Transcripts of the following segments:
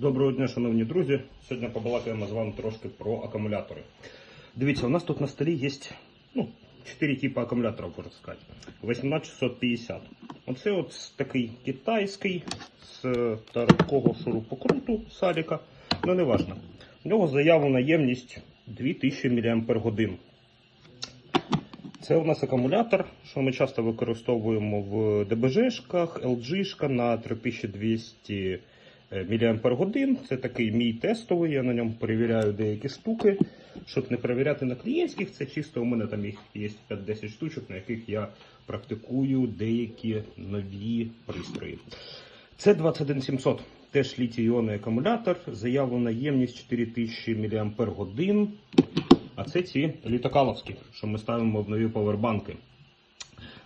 Доброго дня, шановні друзі. Сьогодні побалакаємо з вами трошки про акумулятори. Дивіться, у нас тут на столі є ну, 4 типи акумуляторів, можна сказати. 18650. Оце от такий китайський з такого шурупокруту Саліка. Ну, не важно. У нього заявлена ємність 2000 мАч. Це у нас акумулятор, що ми часто використовуємо в ДБЖшках, LG на 3200 мАч. Це такий мій тестовий, я на ньому перевіряю деякі штуки. Щоб не перевіряти на клієнтських, це чисто у мене там їх є 5-10 штучок, на яких я практикую деякі нові пристрої. Це 21700, теж літій-іонний акумулятор, заявлена ємність 4000 мАч. А це ці літокаловські, що ми ставимо в нові повербанки.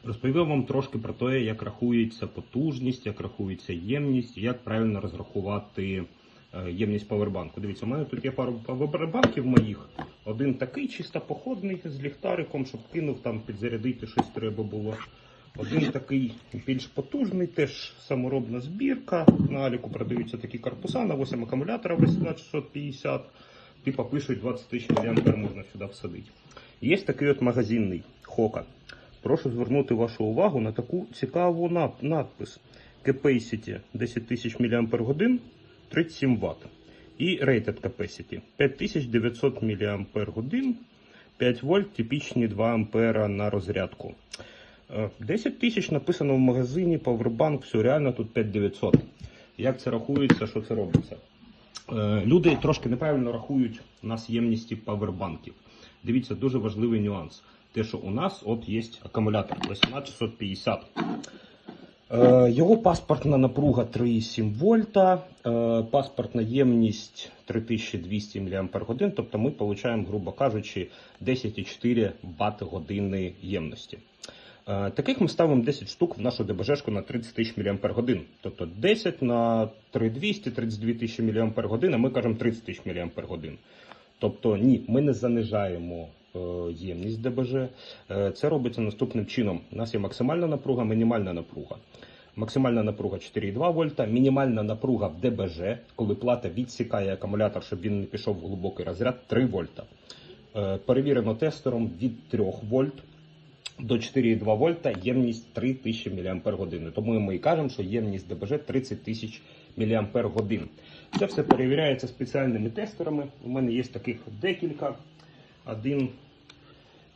Розповів вам трошки про те, як рахується потужність, як рахується ємність, як правильно розрахувати е, ємність павербанку. Дивіться, у мене тут є пару павербанків моїх. Один такий чисто походний з ліхтариком, щоб кинув там підзарядити щось треба було. Один такий більш потужний, теж саморобна збірка. На Аліку продаються такі корпуса на 8 акумуляторів 18650. Типа пишуть 20 тисяч мА можна сюди всадити. Є такий от магазинний Хока. Прошу звернути вашу увагу на таку цікаву надпис. Capacity 10 тисяч мАч, 37 Вт. І Rated Capacity 5900 мАч, 5 вольт, типічні 2 ампера на розрядку. Е, 10 тисяч написано в магазині, Powerbank, все реально тут 5900. Як це рахується, що це робиться? Е, Люди трошки неправильно рахують нас ємності павербанків. Дивіться, дуже важливий нюанс. Те, що у нас от є акумулятор 18650. Е, Його паспортна напруга 3,7 вольта, е, паспортна ємність 3200 мАч, тобто ми отримуємо, грубо кажучи, 10,4 Вт години ємності. Е, Таких ми ставимо 10 штук в нашу ДБЖшку на 30 тисяч мАч. Тобто 10 на 3200, 32 тисячі мАч, ми кажемо 30 тисяч мАч. Тобто ні, ми не занижаємо ємність ДБЖ. Е, Це робиться наступним чином. У нас є максимальна напруга, мінімальна напруга. Максимальна напруга 4,2 вольта, мінімальна напруга в ДБЖ, коли плата відсікає акумулятор, щоб він не пішов в глибокий розряд, 3 вольта. Е, Перевірено тестером від 3 вольт до 4,2 вольта ємність 3000 мАч. Тому ми і кажемо, що ємність ДБЖ 30 тисяч мАч. Це все перевіряється спеціальними тестерами. У мене є таких декілька. Один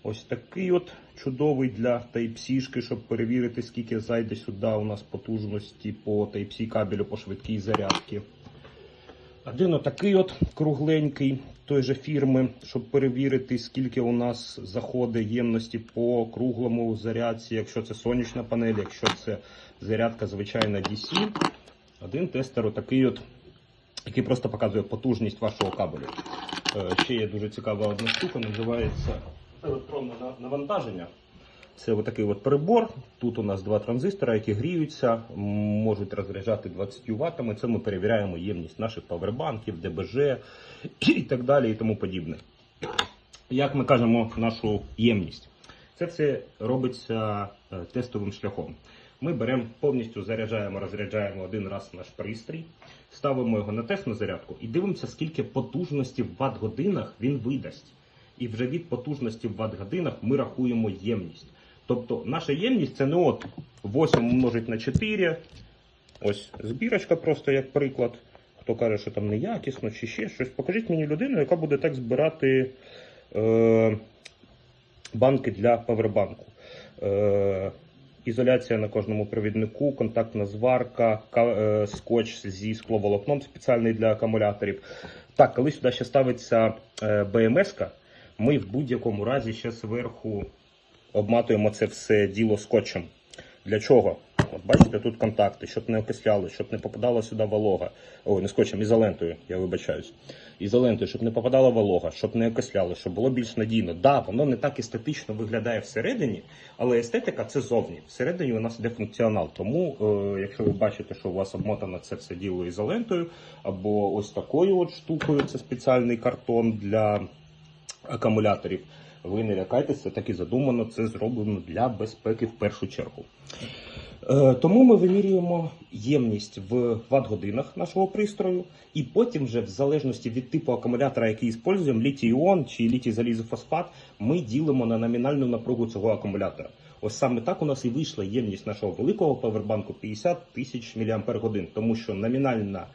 ось такий от чудовий для Type-C, щоб перевірити, скільки зайде сюди у нас потужності по Type-C кабелю по швидкій зарядці. Один отакий от кругленький той же фірми, щоб перевірити, скільки у нас заходить ємності по круглому зарядці, якщо це сонячна панель, якщо це зарядка звичайна DC. Один тестер отакий от, який просто показує потужність вашого кабелю. Е, Ще є дуже цікава одна штука, називається електронне навантаження. Це отакий от прибор. Тут у нас два транзистора, які гріються, можуть розряджати 20 ваттами. Це ми перевіряємо ємність наших павербанків, ДБЖ і так далі, і тому подібне. Як ми кажемо, нашу ємність. Це все робиться е, тестовим шляхом. Ми беремо повністю заряджаємо, розряджаємо один раз наш пристрій, ставимо його на тестну зарядку і дивимося, скільки потужності в ватт-годинах він видасть. І вже від потужності в ватт-годинах ми рахуємо ємність. Тобто наша ємність це не от 8 множить на 4. Ось збірочка просто як приклад. Хто каже, що там неякісно чи ще щось. Покажіть мені людину, яка буде так збирати е, банки для павербанку. Е, ізоляція на кожному провіднику, контактна зварка, е, скотч зі скловолокном спеціальний для акумуляторів. Так, коли сюди ще ставиться е, БМС-ка, ми в будь-якому разі ще зверху обматуємо це все діло скотчем. Для чого? От бачите, тут контакти, щоб не окисляли, щоб не попадала сюди волога. Ой, не скотчем, ізолентою, я вибачаюсь. Ізолентою, щоб не попадала волога, щоб не окисляли, щоб було більш надійно. Да, воно не так естетично виглядає всередині, але естетика це зовні. Всередині у нас іде функціонал. Тому, е, якщо ви бачите, що у вас обмотано це все діло ізолентою, або ось такою от штукою, це спеціальний картон для акумуляторів. Ви не лякайтеся, так і задумано, це зроблено для безпеки в першу чергу. Е, Тому ми вимірюємо ємність в ватт-годинах нашого пристрою, і потім, вже в залежності від типу акумулятора, який використовуємо, літій-іон чи літій-залізофосфат, ми ділимо на номінальну напругу цього акумулятора. Ось саме так у нас і вийшла ємність нашого великого павербанку 50 тисяч мАч, тому що номінальна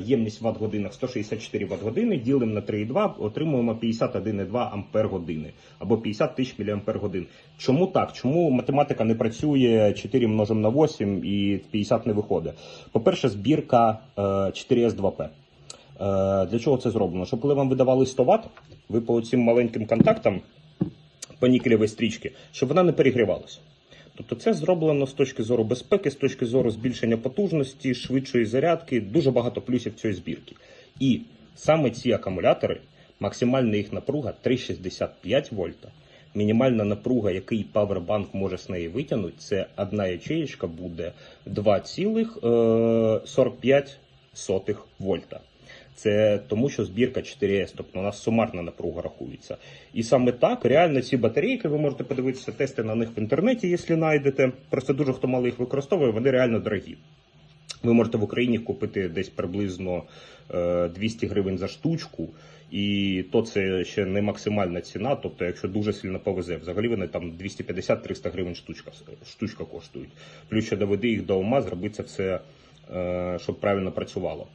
ємність в ватт-годинах 164 ватт-години, ділимо на 3,2, отримуємо 51,2 ампер-години або 50 тисяч мАч. Чому так? Чому математика не працює 4 множимо на 8 і 50 не виходить? По-перше, збірка е, 4S2P. Е, Для чого це зроблено? Щоб коли вам видавали 100 Вт, ви по цим маленьким контактам по нікелевій стрічці, щоб вона не перегрівалася. Тобто це зроблено з точки зору безпеки, з точки зору збільшення потужності, швидшої зарядки, дуже багато плюсів цієї збірки. І саме ці акумулятори, максимальна їх напруга 3,65 вольта. Мінімальна напруга, який павербанк може з неї витягнути, це одна ячеєчка буде 2,45 вольта. Це тому, що збірка 4С, тобто у нас сумарна напруга рахується. І саме так, реально ці батарейки, ви можете подивитися тести на них в інтернеті, якщо знайдете. Просто дуже хто мало їх використовує, вони реально дорогі. Ви можете в Україні купити десь приблизно е, 200 гривень за штучку, і то це ще не максимальна ціна. Тобто, якщо дуже сильно повезе, взагалі вони там 250-300 гривень штучка, штучка коштують. Плюс ще доведи їх до ума, зроби це все, е, щоб правильно працювало.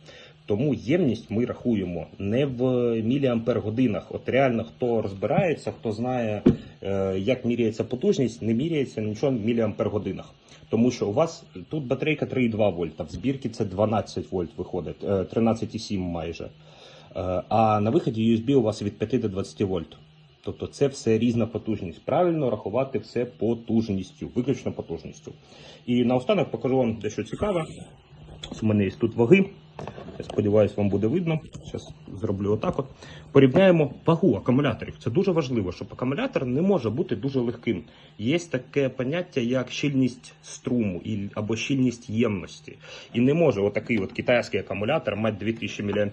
Тому ємність ми рахуємо не в міліампер годинах. От реально, хто розбирається, хто знає, е, як міряється потужність, не міряється нічого в міліампер годинах. Тому що у вас тут батарейка 3,2 вольта, в збірці це 12 вольт виходить, е, 13,7 майже. Е, А на виході USB у вас від 5 до 20 вольт. Тобто це все різна потужність. Правильно рахувати все потужністю, виключно потужністю. І наостанок покажу вам дещо цікаве. У мене є тут ваги. Я сподіваюся, вам буде видно. Зараз зроблю отак. От. Порівняємо вагу акумуляторів. Це дуже важливо, щоб акумулятор не може бути дуже легким. Є таке поняття, як щільність струму або щільність ємності. І не може отакий от китайський акумулятор мати 2000 мАч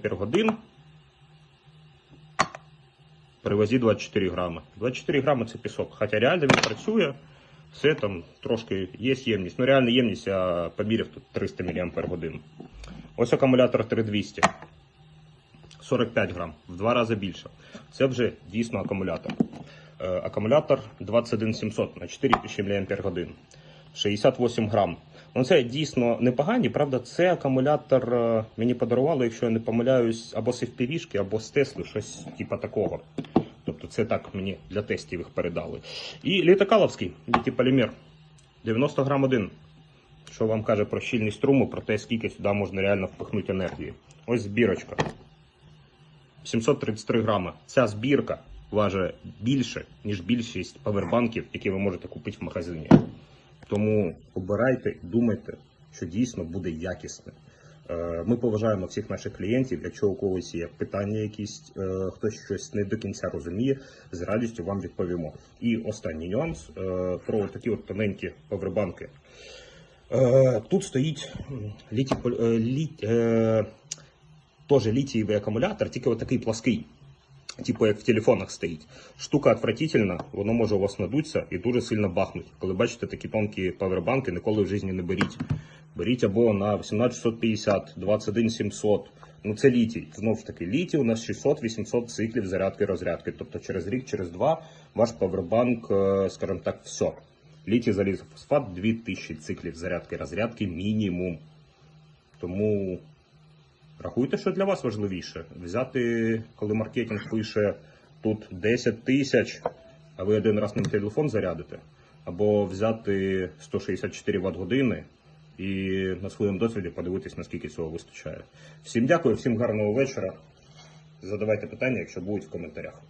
при вазі 24 грами. 24 грами це пісок. Хоча реально він працює. Все там трошки є ємність. Ну, реальна ємність я поміряв тут 300 мАч. Ось акумулятор 3200. 45 грам, в два рази більше. Це вже дійсно акумулятор. Е, акумулятор 21700 на 4000 мАч. 68 грам. Ну це дійсно непогані, правда, це акумулятор е, мені подарувало, якщо я не помиляюсь, або з FPV-шки, або з Тесли, щось типу такого. Тобто це так мені для тестів їх передали. І літакаловський літій-полімер 90 грам один. Що вам каже про щільність струму, про те, скільки сюди можна реально впихнути енергії. Ось збірочка. 733 грами. Ця збірка важить більше, ніж більшість павербанків, які ви можете купити в магазині. Тому обирайте, думайте, що дійсно буде якісне. Ми поважаємо всіх наших клієнтів. Якщо у когось є питання, якісь е, хтось щось не до кінця розуміє, з радістю вам відповімо. І останній нюанс е, про такі от тоненькі павербанки. Е, Тут стоїть літій, е, літ, е, теж літієвий акумулятор, тільки отакий плаский. Типу як в телефонах стоїть. Штука отвратительна, воно може у вас надуться і дуже сильно бахнуть. Коли бачите такі тонкі павербанки, ніколи в житті не беріть. Беріть або на 18650, 21700. Ну це літій. Знову ж таки, літій у нас 600-800 циклів зарядки розрядки. Тобто через рік, через два ваш павербанк, скажімо так, все. Літій залізофосфат 2000 циклів зарядки розрядки мінімум. Тому рахуйте, що для вас важливіше. Взяти, коли маркетинг пише тут 10 тисяч, а ви один раз на телефон зарядите, або взяти 164 Вт години і на своєму досвіді подивитись, наскільки цього вистачає. Всім дякую, всім гарного вечора. Задавайте питання, якщо будуть в коментарях.